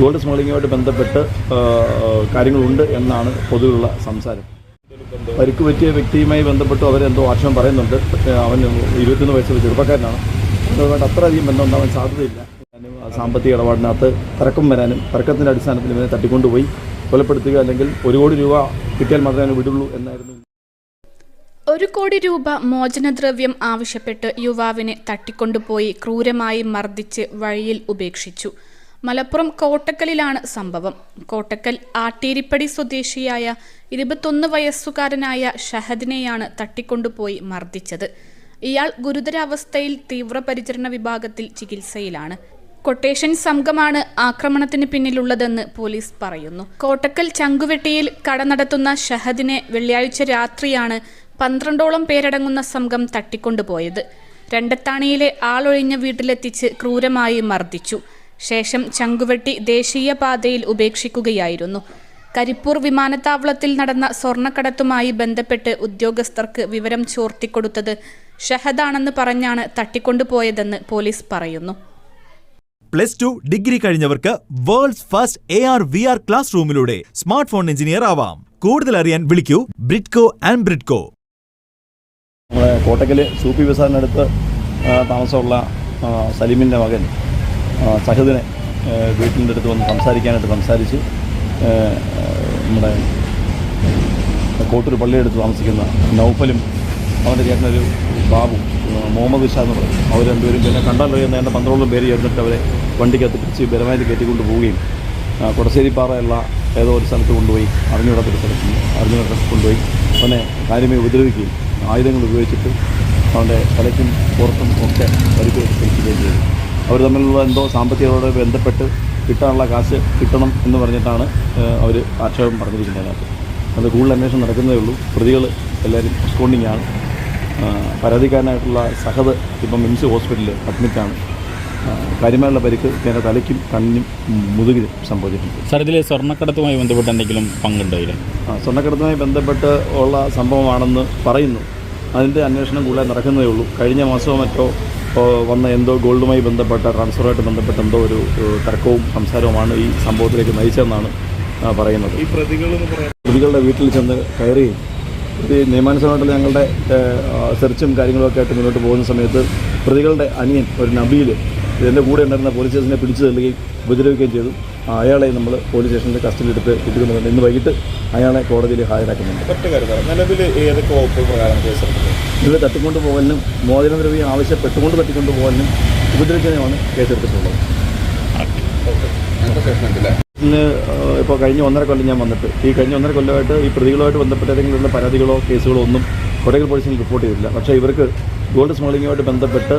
Gold സ്മഗ്ലിങ്ങുമായിട്ട് ബന്ധപ്പെട്ട് കാര്യങ്ങളുണ്ട് എന്നാണ് പൊതുവുള്ള സംസാരം. പരിക്ക് പറ്റിയ വ്യക്തിയുമായി ബന്ധപ്പെട്ട് അവരെന്തോ ആക്ഷേപം പറയുന്നുണ്ട്. പക്ഷേ അവൻ ഇരുപത്തൊന്ന് വയസ്സുള്ള ചെറുപ്പക്കാരനാണ്. അതുകൊണ്ട് അത്രയധികം ബന്ധം ഉണ്ടാവാൻ സാധ്യതയില്ല സാമ്പത്തിക ഇടപാടിനകത്ത് തർക്കം വരാനും തർക്കത്തിന്റെ അടിസ്ഥാനത്തിൽ ഇവനെ തട്ടിക്കൊണ്ടുപോയി കൊലപ്പെടുത്തുക അല്ലെങ്കിൽ ഒരു കോടി രൂപ കിട്ടിയാൽ മാത്രമേ വിടുള്ളൂ എന്നായിരുന്നു. ഒരു കോടി രൂപ മോചനദ്രവ്യം ആവശ്യപ്പെട്ട് യുവാവിനെ തട്ടിക്കൊണ്ടുപോയി ക്രൂരമായി മർദ്ദിച്ച് വഴിയിൽ ഉപേക്ഷിച്ചു. മലപ്പുറം കോട്ടക്കലിലാണ് സംഭവം. കോട്ടക്കൽ ആട്ടേരിപ്പടി സ്വദേശിയായ ഇരുപത്തൊന്ന് വയസ്സുകാരനായ ഷഹദിനെയാണ് തട്ടിക്കൊണ്ടുപോയി മർദ്ദിച്ചത്. ഇയാൾ ഗുരുതരാവസ്ഥയിൽ തീവ്രപരിചരണ വിഭാഗത്തിൽ ചികിത്സയിലാണ്. കൊട്ടേഷൻ സംഘമാണ് ആക്രമണത്തിന് പിന്നിലുള്ളതെന്ന് പോലീസ് പറയുന്നു. കോട്ടക്കൽ ചങ്കുവെട്ടിയിൽ കട നടത്തുന്ന ഷഹദിനെ വെള്ളിയാഴ്ച രാത്രിയാണ് പന്ത്രണ്ടോളം പേരടങ്ങുന്ന സംഘം തട്ടിക്കൊണ്ടുപോയത്. രണ്ടത്താണിയിലെ ആളൊഴിഞ്ഞ വീട്ടിലെത്തിച്ച് ക്രൂരമായി മർദ്ദിച്ചു. ശേഷം ചങ്കുവെട്ടി ദേശീയപാതയിൽ ഉപേക്ഷിക്കുകയായിരുന്നു. കരിപ്പൂർ വിമാനത്താവളത്തിൽ നടന്ന സ്വർണക്കടത്തുമായി ബന്ധപ്പെട്ട് ഉദ്യോഗസ്ഥർക്ക് വിവരം ചോർത്തിക്കൊടുത്തത് ഷഹദാണെന്ന് പറഞ്ഞാണ് തട്ടിക്കൊണ്ടുപോയതെന്ന് പോലീസ് പറയുന്നു. Plus two degree കഴിഞ്ഞവർക്ക് world's first A R V R class റൂമിലൂടെ smart phone engineer ആവാം. കൂടുതൽ അറിയാൻ വിളിക്കൂ Bridco and Bridco. Kottakkal Soopy ബസാറിനടുത്ത് താമസമുള്ള സലീമിന്റെ സലീമിന്റെ മകൻ സഹദിനെ വീട്ടിന്റെ അടുത്ത് വന്ന് സംസാരിക്കാനായിട്ട് സംസാരിച്ച് നമ്മുടെ കോട്ടൂർ പള്ളിയെടുത്ത് താമസിക്കുന്ന നൗഫലും അവന്റെ ചേട്ടനൊരു ബാബു മുഹമ്മദ് ഇഷാ എന്ന് പറയും. അവർ രണ്ടുപേരും പിന്നെ കണ്ടാലറിയുന്ന എന്റെ പന്ത്രണ്ടോളം പേര് ചേർന്നിട്ട് അവരെ വണ്ടിക്കകത്ത് പിടിച്ച് ബലമായിട്ട് കയറ്റിക്കൊണ്ട് പോവുകയും കൊടശ്ശേരിപ്പാറയുള്ള ഏതോ ഒരു സ്ഥലത്ത് കൊണ്ടുപോയി അറിഞ്ഞുകൂടാത്തൊരു സ്ഥലത്ത് അറിഞ്ഞുകൂടാത്ത കൊണ്ടുപോയി അവനെ കാര്യമായി ഉപദ്രവിക്കുകയും ആയുധങ്ങൾ ഉപയോഗിച്ചിട്ട് അവന്റെ തലയ്ക്കും പുറത്തും ഒക്കെ പരിക്ക് കഴിക്കുകയും ചെയ്തു. അവർ തമ്മിലുള്ള എന്തോ സാമ്പത്തികത്തോടെ ബന്ധപ്പെട്ട് കിട്ടാനുള്ള കാശ് കിട്ടണം എന്ന് പറഞ്ഞിട്ടാണ് അവർ ആക്ഷേപം പറഞ്ഞിരിക്കുന്നത് അതിനകത്ത്. അത് കൂടുതൽ അന്വേഷണം നടക്കുന്നതേ ഉള്ളൂ. പ്രതികൾ എല്ലാവരും റെസ്പോണ്ടിങ് ആണ്. പരാതിക്കാരനായിട്ടുള്ള സഹദ് ഇപ്പം മിംസ് ഹോസ്പിറ്റലിൽ അഡ്മിറ്റാണ്. കാര്യമായുള്ള പരിക്ക് എന്റെ തലയ്ക്കും കണ്ണിനും മുതുകിലും സംഭവിച്ചിട്ടുണ്ട്. സാർ ഇതിൽ സ്വർണക്കടത്തുമായി ബന്ധപ്പെട്ട് എന്തെങ്കിലും പങ്കുണ്ടായില്ല ആ, സ്വർണക്കടത്തുമായി ബന്ധപ്പെട്ട് ഉള്ള സംഭവമാണെന്ന് പറയുന്നു. അതിന്റെ അന്വേഷണം കൂടുതൽ നടക്കുന്നതേ ഉള്ളൂ. കഴിഞ്ഞ മാസമോ മറ്റോ വന്ന എന്തോ ഗോൾഡുമായി ബന്ധപ്പെട്ട ട്രാൻസ്ഫറുമായിട്ട് ബന്ധപ്പെട്ട എന്തോ ഒരു തർക്കവും സംസാരവുമാണ് ഈ സംഭവത്തിലേക്ക് നയിച്ചതെന്നാണ് പറയുന്നത്. ഈ പ്രതികൾ പ്രതികളുടെ വീട്ടിൽ ചെന്ന് കയറി ഇത് നിയമാനുസൃതമായിട്ടുള്ള ഞങ്ങളുടെ സെർച്ചും കാര്യങ്ങളൊക്കെ ആയിട്ട് മുന്നോട്ട് പോകുന്ന സമയത്ത് പ്രതികളുടെ അനിയൻ ഒരു നബീൽ ഇതിന്റെ കൂടെ ഉണ്ടായിരുന്ന പോലീസ് സ്റ്റേഷനെ പിടിച്ചു തള്ളുകയും ഉപദ്രവിക്കുകയും ചെയ്തു. അയാളെ നമ്മൾ പോലീസ് സ്റ്റേഷനിൽ കസ്റ്റഡി എടുത്ത് കിട്ടുന്നുണ്ട് ഇന്ന് വൈകിട്ട് അയാളെ കോടതിയിൽ ഹാജരാക്കുന്നുണ്ട്. പോകാനും ഇത് തട്ടിക്കൊണ്ടു പോകലിനും മോചനദ്രവ്യം ആവശ്യപ്പെട്ടുകൊണ്ട് തട്ടിക്കൊണ്ടു പോകലിനും ഉപദ്രവിച്ചതിനുമാണ് കേസെടുത്തിട്ടുള്ളത് ഇന്ന് ഇപ്പോൾ കഴിഞ്ഞ ഒന്നര കൊല്ലം ഞാൻ വന്നിട്ട് ഈ കഴിഞ്ഞ ഒന്നര കൊല്ലമായിട്ട് ഈ പ്രതികളുമായിട്ട് ബന്ധപ്പെട്ട ഏതെങ്കിലും പരാതികളോ കേസുകളോ ഒന്നും കൊടകൽ പോലീസിൽ റിപ്പോർട്ട് ചെയ്തിട്ടില്ല. പക്ഷേ ഇവർക്ക് ഗോൾഡ് സ്മഗ്ലിങ്ങുമായിട്ട് ബന്ധപ്പെട്ട്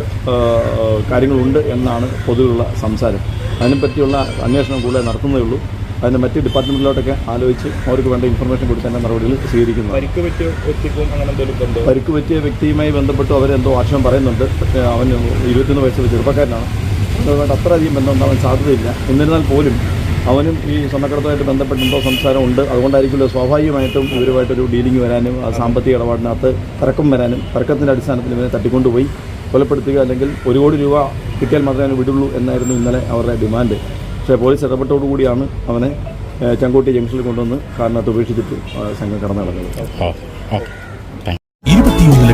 കാര്യങ്ങളുണ്ട് എന്നാണ് പൊതുവിലുള്ള സംസാരം. അതിനെപ്പറ്റിയുള്ള അന്വേഷണം കൂടുതൽ നടത്തുന്നതേ ഉള്ളൂ. അതിന്റെ മറ്റ് ഡിപ്പാർട്ട്മെന്റിലോട്ടൊക്കെ ആലോചിച്ച് അവർക്ക് വേണ്ട ഇൻഫർമേഷൻ കൊടുത്തതിന്റെ നടപടികൾ സ്വീകരിക്കുന്നു. പരിക്ക് പറ്റിയ വ്യക്തിക്കും അങ്ങനെ എന്തെങ്കിലും ബന്ധം? പരിക്ക് പറ്റിയ വ്യക്തിയുമായി ബന്ധപ്പെട്ട് അവരെന്തോ ആക്ഷേപം പറയുന്നുണ്ട്. പക്ഷേ അവൻ ഇരുപത്തൊന്ന് വയസ്സുള്ള ചെറുപ്പക്കാരനാണ്. അതുകൊണ്ട് അത്രയധികം ബന്ധം ഉണ്ടാവാൻ സാധ്യതയില്ല. എന്നിരുന്നാൽ പോലും അവനും ഈ സ്വർണക്കടത്തുമായിട്ട് ബന്ധപ്പെട്ടുണ്ടോ സംസാരം ഉണ്ട് അതുകൊണ്ടായിരിക്കുമല്ലോ സ്വാഭാവികമായിട്ടും ഇവരുമായിട്ടൊരു ഡീലിംഗ് വരാനും ആ സാമ്പത്തിക ഇടപാടിനകത്ത് തർക്കം വരാനും തർക്കത്തിന്റെ അടിസ്ഥാനത്തിൽ ഇവനെ തട്ടിക്കൊണ്ടുപോയി കൊലപ്പെടുത്തുക അല്ലെങ്കിൽ ഒരു കോടി രൂപ കിട്ടിയാൽ മാത്രമേ അവനെ വിടുള്ളൂ എന്നായിരുന്നു ഇന്നലെ അവരുടെ ഡിമാൻഡ്. പക്ഷേ പോലീസ് ഇടപെട്ടോടുകൂടിയാണ് അവനെ ചങ്കോട്ടി ജംഗ്ഷനിൽ കൊണ്ടുവന്ന് കാറിനകത്ത് ഉപേക്ഷിച്ചിട്ട് സംഘം കടന്നു ഇരുപത്തിയൊന്ന്